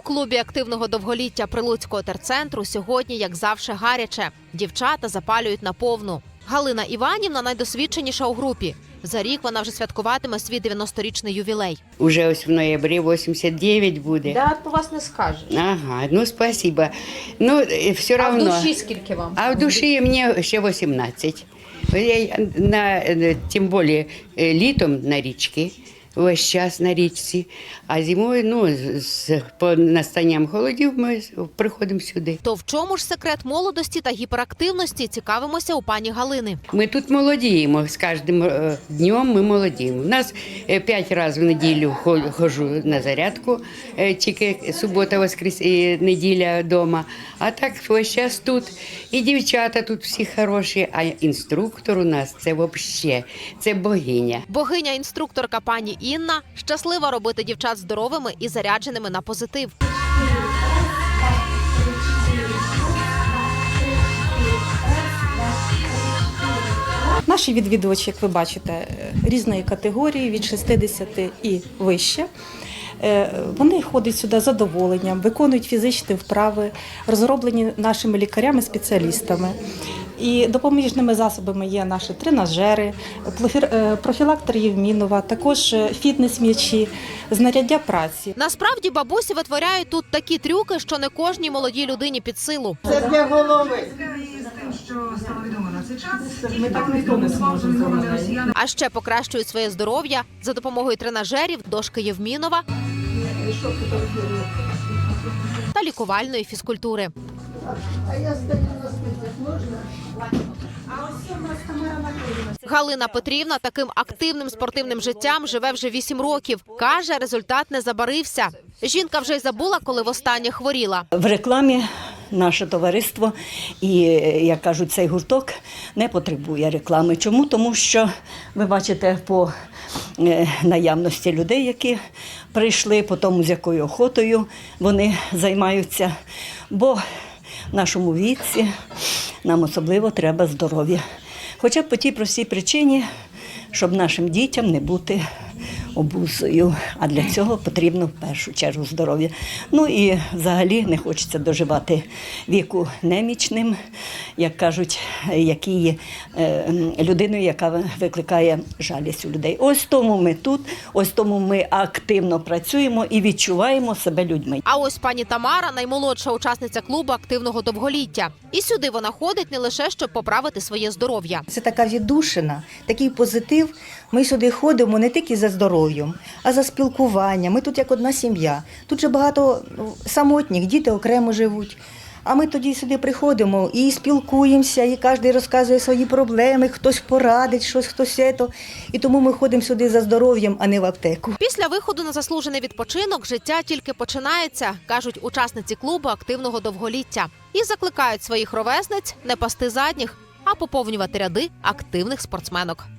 клубі активного довголіття Прилуцького терцентру сьогодні, як завжди, гаряче. Дівчата запалюють на повну. Галина Іванівна найдосвідченіша у групі. За рік вона вже святкуватиме свій 90-річний ювілей. Уже ось в ноябрі 89 буде. Да, по вас не скажеш. Ага, ну спасибо. Ну, все равно. скільки вам? А в душі мені ще 18. Я на, тим більше літом на річці, весь час на річці, а зимою, ну, з, по настанням холодів ми приходимо сюди. То в чому ж секрет молодості та гіперактивності цікавимося у пані Галини. Ми тут молодіємо, з кожним е, днем ми молодіємо. У нас е, п'ять разів в неділю хо- ходжу на зарядку, е, тільки субота, воскрес і неділя вдома. А так весь час тут. І дівчата тут всі хороші, а інструктор у нас це взагалі, це богиня. Богиня-інструкторка пані Інна щаслива робити дівчат здоровими і зарядженими на позитив. Наші відвідувачі, як ви бачите, е, різної категорії від 60 і вище. Е, Вони ходять сюди з задоволенням, виконують фізичні вправи, розроблені нашими лікарями-спеціалістами. І допоміжними засобами є наші тренажери, плофір- е, профілактор Євмінова, також е, фітнес-м'ячі, знаряддя праці. Насправді бабусі витворяють тут такі трюки, що не кожній молодій людині під силу. Ми так ніхто не зможе А ще покращують своє здоров'я за допомогою тренажерів, дошки Євмінова та лікувальної фізкультури. Галина Петрівна таким активним спортивним життям живе вже 8 років. Каже, результат не забарився. Жінка вже й забула, коли востаннє хворіла. В рекламі наше товариство і, як кажуть, цей гурток не потребує реклами. Чому? Тому що ви бачите по е, наявності людей, які прийшли, по тому, з якою охотою вони займаються. Бо нашому віці нам особливо треба здоров'я. Хоча б по тій простій причині, щоб нашим дітям не бути обузою. А для цього потрібно в першу чергу здоров'я. Ну і взагалі не хочеться доживати віку немічним, як кажуть, які е, людиною, яка викликає жалість у людей. Ось тому ми тут, ось тому ми активно працюємо і відчуваємо себе людьми. А ось пані Тамара, наймолодша учасниця клубу активного довголіття. І сюди вона ходить не лише щоб поправити своє здоров'я. Це така віддушина, такий позитив. Ми сюди ходимо не тільки за здоров'ям, а за спілкуванням. Ми тут як одна сім'я. Тут же багато ну, самотніх, діти окремо живуть. А ми тоді сюди приходимо і спілкуємося, і кожен розказує свої проблеми, хтось порадить, щось, хтось це. І тому ми ходимо сюди за здоров'ям, а не в аптеку. Після виходу на заслужений відпочинок життя тільки починається, кажуть учасниці клубу активного довголіття, і закликають своїх ровесниць не пасти задніх, а поповнювати ряди активних спортсменок.